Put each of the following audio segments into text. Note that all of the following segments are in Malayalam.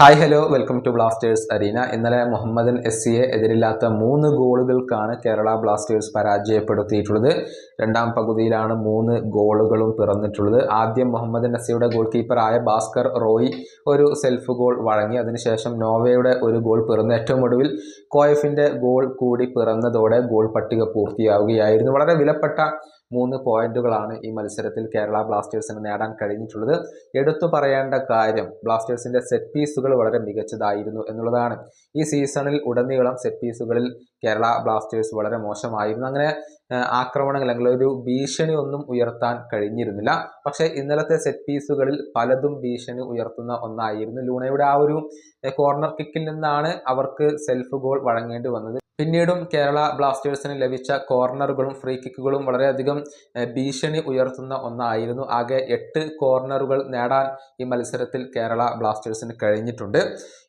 Hi hello welcome to Blasters arena. ഇന്നലെ മുഹമ്മദൻ എസ് സിയെ എതിരില്ലാത്ത മൂന്ന് ഗോളുകൾക്കാണ് കേരള ബ്ലാസ്റ്റേഴ്സ് പരാജയപ്പെടുത്തിയിട്ടുള്ളത്. രണ്ടാം പകുതിയിലാണ് മൂന്ന് ഗോളുകളും പിറന്നിട്ടുള്ളത്. ആദ്യം മുഹമ്മദൻ എസ് സിയുടെ ഗോൾ കീപ്പറായ ഭാസ്കർ റോയ് ഒരു സെൽഫ് ഗോൾ വഴങ്ങി. അതിനുശേഷം നോവയുടെ ഒരു ഗോൾ പിറന്നു. ഏറ്റവും ഒടുവിൽ കോയഫിന്റെ ഗോൾ കൂടി പിറന്നതോടെ ഗോൾ പട്ടിക പൂർത്തിയാവുകയായിരുന്നു. വളരെ വിലപ്പെട്ട മൂന്ന് പോയിന്റുകളാണ് ഈ മത്സരത്തിൽ കേരള ബ്ലാസ്റ്റേഴ്സിന് നേടാൻ കഴിഞ്ഞിട്ടുള്ളത്. എടുത്തു പറയേണ്ട കാര്യം ബ്ലാസ്റ്റേഴ്സിന്റെ സെറ്റ് പീസുകൾ വളരെ മികച്ചതായിരുന്നു എന്നുള്ളതാണ്. ഈ സീസണിൽ ഉടനീളം സെറ്റ് പീസുകളിൽ കേരള ബ്ലാസ്റ്റേഴ്സ് വളരെ മോശമായിരുന്നു. അങ്ങനെ ആക്രമണങ്ങൾ അല്ലെങ്കിൽ ഒരു ഭീഷണി ഒന്നും ഉയർത്താൻ കഴിഞ്ഞിരുന്നില്ല. പക്ഷേ ഇന്നലത്തെ സെറ്റ് പീസുകളിൽ പലതും ഭീഷണി ഉയർത്തുന്ന ഒന്നായിരുന്നു ലൂണയുടെ ആ ഒരു കോർണർ കിക്കിൽ നിന്നാണ് അവർക്ക് സെൽഫ് ഗോൾ വഴങ്ങേണ്ടി വന്നത്. പിന്നീടും കേരള ബ്ലാസ്റ്റേഴ്സിന് ലഭിച്ച കോർണറുകളും ഫ്രീ കിക്കുകളും വളരെയധികം ഭീഷണി ഉയർത്തുന്ന ഒന്നായിരുന്നു. ആകെ എട്ട് കോർണറുകൾ നേടാൻ ഈ മത്സരത്തിൽ കേരള ബ്ലാസ്റ്റേഴ്സിന് കഴിഞ്ഞിട്ടുണ്ട്.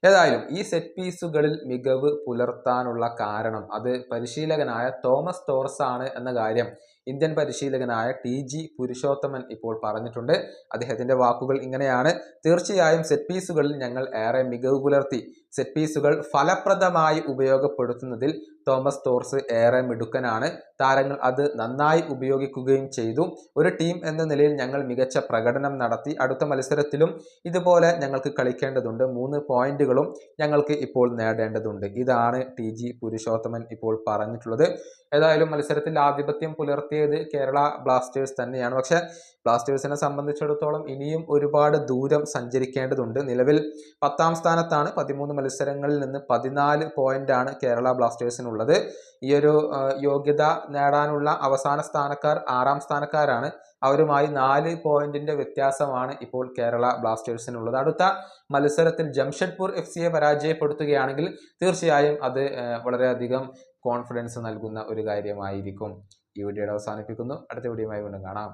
ഏതായാലും ഈ സെറ്റ് പീസുകളിൽ മികവ് പുലർത്താനുള്ള കാരണം അത് പരിശീലകനായ തോമസ് ടോർസ് ആണ് എന്ന കാര്യം ഇന്ത്യൻ പരിശീലകനായ ടി ജി പുരുഷോത്തമൻ ഇപ്പോൾ പറഞ്ഞിട്ടുണ്ട്. അദ്ദേഹത്തിന്റെ വാക്കുകൾ ഇങ്ങനെയാണ്. തീർച്ചയായും സെറ്റ് പീസുകളിൽ ഞങ്ങൾ ഏറെ മികവ് പുലർത്തി. സെറ്റ് പീസുകൾ ഫലപ്രദമായി ഉപയോഗപ്പെടുത്തുന്നതിൽ തോമസ് തോർസ് ഏറെ മിടുക്കനാണ്. താരങ്ങൾ അത് നന്നായി ഉപയോഗിക്കുകയും ചെയ്തു. ഒരു ടീം എന്ന നിലയിൽ ഞങ്ങൾ മികച്ച പ്രകടനം നടത്തി. അടുത്ത മത്സരത്തിലും ഇതുപോലെ ഞങ്ങൾക്ക് കളിക്കേണ്ടതുണ്ട്. മൂന്ന് പോയിന്റുകളും ഞങ്ങൾക്ക് ഇപ്പോൾ നേടേണ്ടതുണ്ട്. ഇതാണ് ടി ജി പുരുഷോത്തമൻ ഇപ്പോൾ പറഞ്ഞിട്ടുള്ളത്. ഏതായാലും മത്സരത്തിൽ ആധിപത്യം പുലർത്തിയത് കേരള ബ്ലാസ്റ്റേഴ്സ് തന്നെയാണ്. പക്ഷെ ബ്ലാസ്റ്റേഴ്സിനെ സംബന്ധിച്ചിടത്തോളം ഇനിയും ഒരുപാട് ദൂരം സഞ്ചരിക്കേണ്ടതുണ്ട്. നിലവിൽ പത്താം സ്ഥാനത്താണ് പതിമൂന്ന് മത്സരങ്ങളിൽ നിന്ന് പതിനാല് പോയിന്റാണ് കേരള ബ്ലാസ്റ്റേഴ്സിനുള്ളത്. ഈ ഒരു യോഗ്യത നേടാനുള്ള അവസാന സ്ഥാനക്കാർ ആറാം സ്ഥാനക്കാരാണ്. അവരുമായി നാല് പോയിന്റിന്റെ വ്യത്യാസമാണ് ഇപ്പോൾ കേരള ബ്ലാസ്റ്റേഴ്സിനുള്ളത്. അടുത്ത മത്സരത്തിൽ ജംഷഡ്പൂർ എഫ് സിയെ പരാജയപ്പെടുത്തുകയാണെങ്കിൽ തീർച്ചയായും അത് വളരെയധികം കോൺഫിഡൻസ് നൽകുന്ന ഒരു കാര്യമായിരിക്കും. ഈ വീഡിയോയുടെ അവസാനിപ്പിക്കുന്നു. അടുത്ത വീഡിയോയുമായി വീണ്ടും കാണാം.